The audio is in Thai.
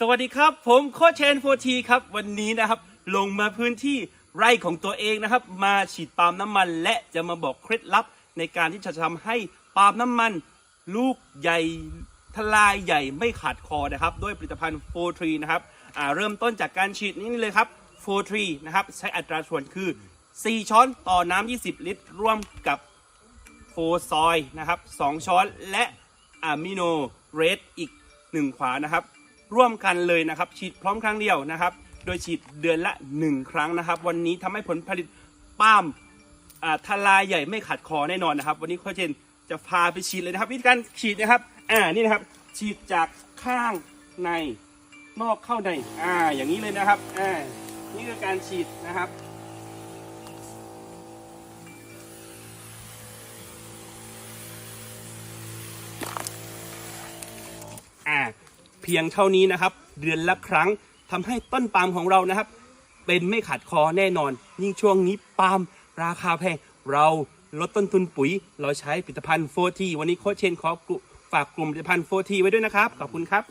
สวัสดีครับ ผมโคชเชนโฟทีครับ วันนี้นะครับ ลงมาพื้นที่ไร่ของตัวเองนะครับ มาฉีดปาล์มน้ำมัน และจะมาบอกเคล็ดลับในการที่จะทำให้ปาล์มน้ำมัน ลูกใหญ่ทลายใหญ่ไม่ขาดคอนะครับ ด้วยผลิตภัณฑ์โฟทรีนะครับอ่าเริ่มต้นจากการฉีดนี่เลยครับโฟทรีนะครับ ใช้อัตราส่วนคือ 4 ช้อนต่อน้ำ20 ลิตร ร่วมกับโฟซอยนะครับ 2 ช้อนและอะมิโนเรดอีก 1 ขวานะครับ ร่วมกันเลยนะครับ ฉีดพร้อมครั้งเดียวนะครับ โดยฉีดเดือนละ 1 ครั้งนะครับ วันนี้ทำให้ผลผลิตป้ามทลายใหญ่ไม่ขัดคอแน่นอนนะครับ วันนี้โคชเชนจะพาไปฉีดเลยนะครับ วิธีการฉีดนะครับ อ่านี่นะครับ ฉีดจากข้างในนอกเข้าในอ่าอย่างนี้เลยนะครับอ่านี่คือการฉีดนะครับ เพียงเท่านี้นะครับ เดือนละครั้งทำให้ต้นปาล์มของเรานะครับ เป็นไม่ขาดคอแน่นอน ยิ่งช่วงนี้ปาล์มราคาแพง เราลดต้นทุนปุ๋ย เราใช้ผลิตภัณฑ์โฟทีวันนี้โค้ชเชนขอฝากกลุ่มผลิตภัณฑ์โฟทีไว้ด้วยนะครับ ขอบคุณครับ